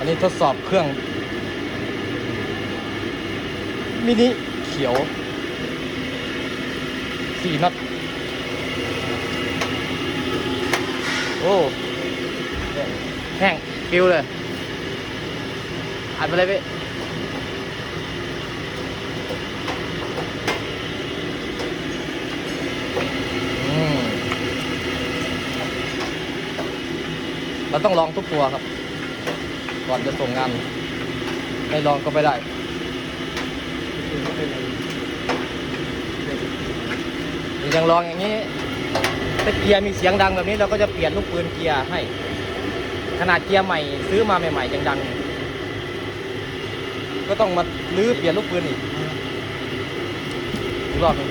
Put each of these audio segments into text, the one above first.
อันนี้ทดสอบเครื่องมินิเขียวสี่น็อตโอ้แห้งปิวเลยอัดไปเลยพี่อืมเราต้องลองทุกตัวครับ ก่อนจะส่งงานไม่ลองก็ไม่ได้ยังลองอย่างนี้ ถ้าเกียร์มีเสียงดังแบบนี้เราก็จะเปลี่ยนลูกปืนเกียร์ให้ ขนาดเกียร์ใหม่ ซื้อมาใหม่ๆยังดัง ก็ต้องมาลื้อเปลี่ยนลูกปืนอีกรอบนึง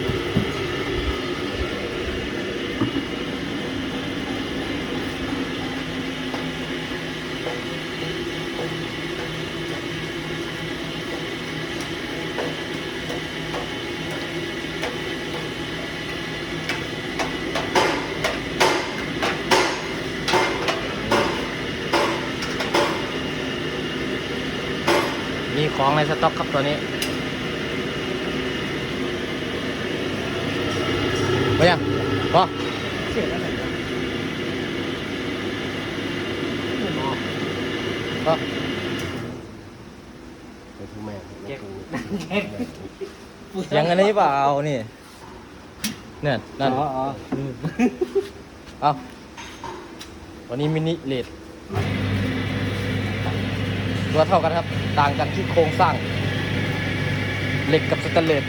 ของในสต็อกครับตัวนี้ไปยังพอเสียอะไรนะไม่บอกพอไปทูแม่เก็บยังอันนี้เปล่านี่เนี่ยนั่นอ๋ออ๋อเอาวันนี้มินิเลด ตัวเท่ากันครับ ต่างกันที่โครงสร้าง เหล็กกับสแตนเลส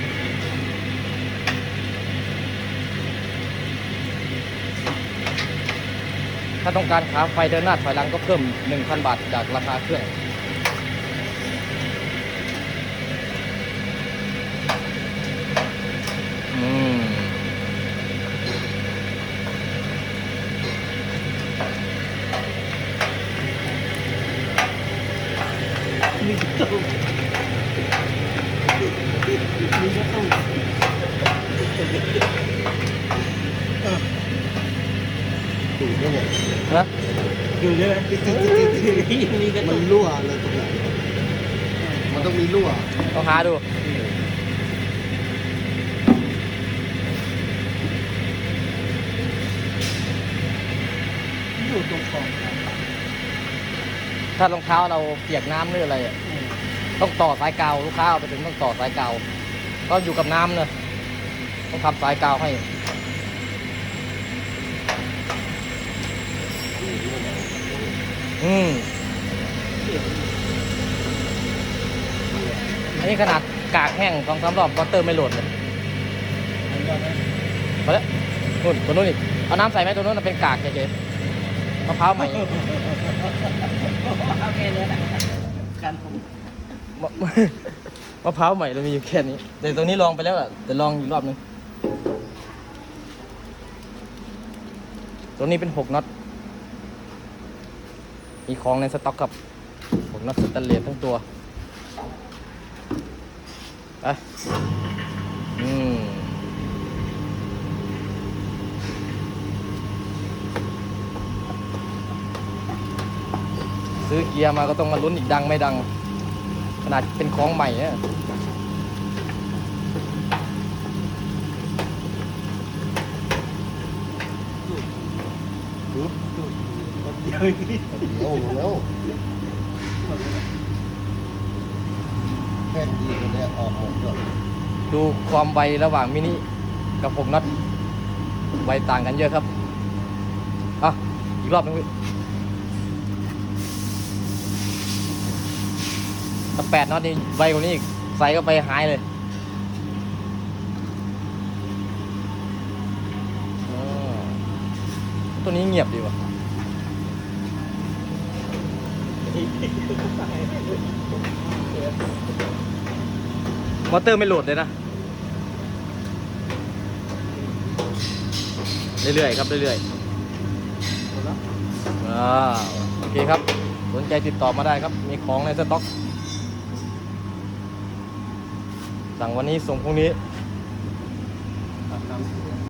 ถ้าต้องการขาไฟเดินหน้าถอยหลังก็เพิ่ม 1,000 บาทจากราคาเครื่อง อืม มีตู้มีก็ต้องดูดได้หมดนะอยู่ใช่ไหมมีก็มัต้อนงรั่วเลยตรงไหนมันต้องมีรั่วต้องหาดูอยู่ตรงคอถ้ารองเท้าเราเปียกน้ำหรืออะไรอะ ต้องต่อสายกาวลูกค้าเอาไปถึงต้องต่อสายกาวก็อยู่กับน้ำเนอะต้องทำสายกาวให้อืมอันนี้ขนาดกากแห้งสองสามรอบวอเตอร์ไม่โหลดเลยพอแล้วนู่นตัวนู้นอีกเอาน้ำใส่ไหมตัวนู้นนเป็นกากเฉยๆมะพร้าวใหม่เอาแค่นี้แหละการผม มะมะพร้าวใหม่เรามีอยู่แค่นี้ แต่ตัวนี้ลองไปแล้วอะแต่ลองอีกรอบนึงตัวนี้เป็นหกน็อตมีของในสต็อกครับหกน็อตสแตนเลสทั้งตัวไปอืมซื้อเกียร์มาก็ต้องมาลุ้นอีกดังไม่ดัง นาดเป็นของใหม่เนี่ยดูดูเดียวนี่โอ้โหแล้วแค่ดีกันเนี่ยออกหมดเลยดูความไวระหว่างมินิกับหกน็อตไวต่างกันเยอะครับอะอีกรอบนึงพี่ ถ้าแปดน็อตนี่ไวกว่านี้อีกใส่ก็ไปหายเลยอ๋อตัวนี้เงียบดีว่ะมอเตอร์ไม่โหลดเลยนะ เรื่อยๆครับ เรื่อยๆอ่าโอเคครับ สนใจติดต่อมาได้ครับ มีของในสต็อก สั่งวันนี้ส่งพรุ่งนี้